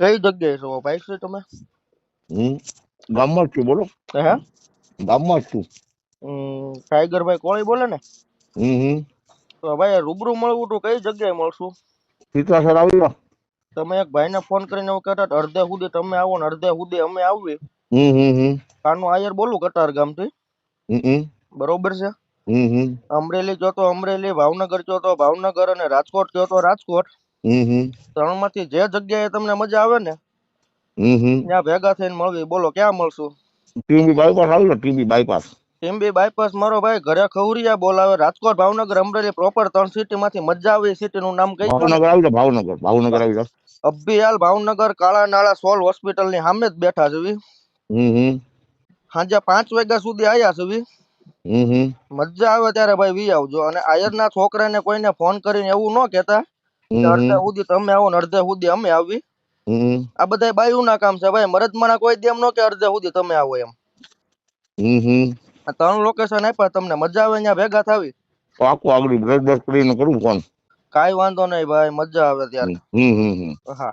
કઈ જગ્યાએ છો? ભાઈ છો તમે? હું ગામમાં જ છું બોલો. હે ગામમાં જ છું. ટાઈગરભાઈ કોળી બોલે ને? હમ તો ભાઈ રૂબરૂ મળવું તો કઈ જગ્યાએ મળશું? સીતાસર આવી જાઓ. તમે એક ભાઈને ફોન કરીને એવું કહેતા અડધે સુધી તમે આવો ને અડધે સુધી અમે આવીએ. હમ હમ હમ. કાનું આયર બોલું કટાર ગામથી. હમ બરોબર છે? હમ હમ. અમરેલી કયો તો અમરેલી ભાવનગર કયો તો ભાવનગર અને રાજકોટ કયો તો રાજકોટ. હમ હમ ત્રણમાંથી જે જગ્યાએ તમને મજા આવે ને ત્યાં ભેગા થઈને મળવી. બોલો ક્યાં મળશું? ટીમ્બી બાયપાસ આવ્યું ને ટીમ્બી બાયપાસ ટીમ્બી બાયપાસ મારો ભાઈ ઘરે ખવરિયા બોલાવે. રાજકોટ ભાવનગર અમરેલી પ્રોપર ત્રણ સિટી માંથી મજા આવે સિટી નું નામ કઈ ભાવનગર આવી ભાવનગર ભાવનગર આવી જાઓ અભિયાલ ભાવનગર કાળા નાળા સોલ હોસ્પિટલની સામે જ બેઠા છે સાંજે પાંચ વાગ્યા સુધી આયા છે મજા આવે ત્યારે ભાઈ વી આવજો. અને આયરના છોકરાને કોઈને ફોન કરીને એવું ન કહેતા. કે હમ અડધે સુધી તમે આવો ને અડધે સુધી અમે આવી. આ બધા બાયુ ના કામ છે ભાઈ. મરદમાના કોઈ દેમ નો કે અડધે સુધી તમે આવો એમ. ત્રણ લોકેશન આપ્યા તમને મજા આવે અહીંયા ભેગા થાવી? આખું આગળ બ્રશ બ્રશ કરીને કરું ફોન. કાંઈ વાંધો નહીં ભાઈ મજા આવે ત્યારે. હા.